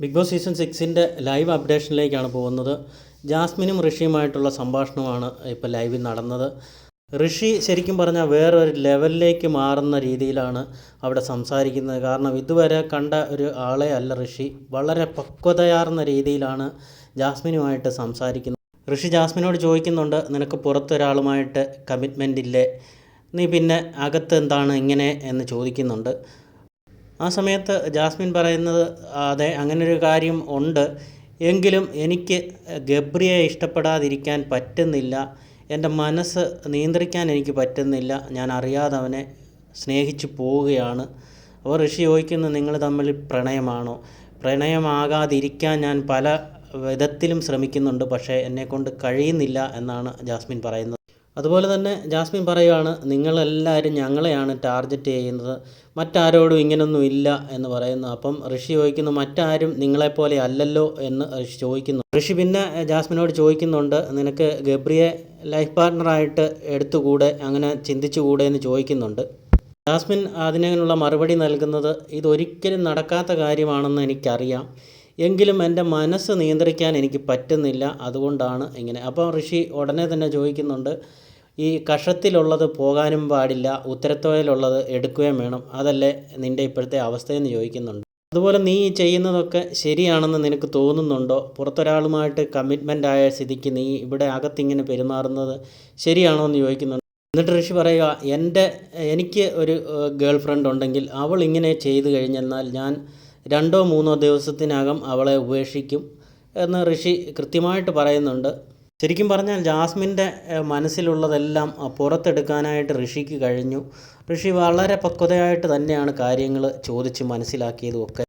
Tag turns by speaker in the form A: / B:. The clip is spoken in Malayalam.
A: ബിഗ് ബോസ് സീസൺ സിക്സിന്റെ ലൈവ് അപ്ഡേഷനിലേക്കാണ് പോകുന്നത്. ജാസ്മിനും ഋഷിയുമായിട്ടുള്ള സംഭാഷണമാണ് ഇപ്പോൾ ലൈവിൽ നടന്നത്. ഋഷി ശരിക്കും പറഞ്ഞാൽ വേറൊരു ലെവലിലേക്ക് മാറുന്ന രീതിയിലാണ് അവിടെ സംസാരിക്കുന്നത്. കാരണം ഇതുവരെ കണ്ട ഒരു ആളെ അല്ല ഋഷി. വളരെ പക്വതയാർന്ന രീതിയിലാണ് ജാസ്മിനുമായിട്ട് സംസാരിക്കുന്നത്. ഋഷി ജാസ്മിനോട് ചോദിക്കുന്നുണ്ട് നിനക്ക് പുറത്തൊരാളുമായിട്ട് കമ്മിറ്റ്മെന്റ് ഇല്ലേ? നീ പിന്നെ അകത്ത് എന്താണ് ഇങ്ങനെ? എന്ന് ചോദിക്കുന്നുണ്ട്. ആ സമയത്ത് ജാസ്മിൻ പറയുന്നത് അതെ അങ്ങനൊരു കാര്യം ഉണ്ട്. എങ്കിലും എനിക്ക് ഗബ്രിയെ ഇഷ്ടപ്പെടാതിരിക്കാൻ പറ്റുന്നില്ല. എന്റെ മനസ്സ് നിയന്ത്രിക്കാൻ എനിക്ക് പറ്റുന്നില്ല. ഞാൻ അറിയാതെ അവനെ സ്നേഹിച്ചു പോവുകയാണ്. അപ്പോൾ ഋഷി ചോദിക്കുന്നു നിങ്ങൾ തമ്മിൽ പ്രണയമാണോ? പ്രണയമാകാതിരിക്കാൻ ഞാൻ പല വിധത്തിലും ശ്രമിക്കുന്നുണ്ട്. പക്ഷേ എന്നെക്കൊണ്ട് കഴിയുന്നില്ല എന്നാണ് ജാസ്മിൻ പറയുന്നത്. അതുപോലെ തന്നെ ജാസ്മിൻ പറയുകയാണ് നിങ്ങളെല്ലാവരും ഞങ്ങളെയാണ് ടാർഗറ്റ് ചെയ്യുന്നത്. മറ്റാരോടും ഇങ്ങനൊന്നും ഇല്ല എന്ന് പറയുന്നു. അപ്പം ഋഷി ചോദിക്കുന്നു മറ്റാരും നിങ്ങളെപ്പോലെ അല്ലല്ലോ എന്ന് ഋഷി ചോദിക്കുന്നു. ഋഷി പിന്നെ ജാസ്മിനോട് ചോദിക്കുന്നുണ്ട് നിനക്ക് ഗബ്രിയെ ലൈഫ് പാർട്ട്ണറായിട്ട് എടുത്തുകൂടെ? അങ്ങനെ ചിന്തിച്ചുകൂടെ? എന്ന് ചോദിക്കുന്നുണ്ട്. ജാസ്മിൻ അതിനുള്ള മറുപടി നൽകുന്നത് ഇതൊരിക്കലും നടക്കാത്ത കാര്യമാണെന്ന് എനിക്കറിയാം. എങ്കിലും എന്റെ മനസ്സ് നിയന്ത്രിക്കാൻ എനിക്ക് പറ്റുന്നില്ല. അതുകൊണ്ടാണ് ഇങ്ങനെ. അപ്പോൾ ഋഷി ഉടനെ തന്നെ ചോദിക്കുന്നുണ്ട് ഈ കഷത്തിലുള്ളത് പോകാനും പാടില്ല ഉത്തരത്തോയിലുള്ളത് എടുക്കുകയും വേണം. അതല്ലേ നിന്റെ ഇപ്പോഴത്തെ അവസ്ഥയെന്ന് ചോദിക്കുന്നുണ്ട്. അതുപോലെ നീ ചെയ്യുന്നതൊക്കെ ശരിയാണെന്ന് നിനക്ക് തോന്നുന്നുണ്ടോ? പുറത്തൊരാളുമായിട്ട് കമ്മിറ്റ്മെന്റ് ആയ സ്ഥിതിക്ക് നീ ഇവിടെ അകത്തിങ്ങനെ പെരുമാറുന്നത് ശരിയാണോ എന്ന് ചോദിക്കുന്നുണ്ട്. എന്നിട്ട് ഋഷി പറയുക എന്റെ എനിക്ക് ഒരു ഗേൾ ഫ്രണ്ട് ഉണ്ടെങ്കിൽ അവൾ ഇങ്ങനെ ചെയ്തു കഴിഞ്ഞെന്നാൽ ഞാൻ രണ്ടോ മൂന്നോ ദിവസത്തിനകം അവളെ ഉപേക്ഷിക്കും എന്ന് ഋഷി കൃത്യമായിട്ട് പറയുന്നുണ്ട്. ശരിക്കും പറഞ്ഞാൽ ജാസ്മിന്റെ മനസ്സിലുള്ളതെല്ലാം പുറത്തെടുക്കാനായിട്ട് ഋഷിക്ക് കഴിഞ്ഞു. ഋഷി വളരെ പക്വതയായിട്ട് തന്നെയാണ് കാര്യങ്ങൾ ചോദിച്ച് മനസ്സിലാക്കിയതും ഒക്കെ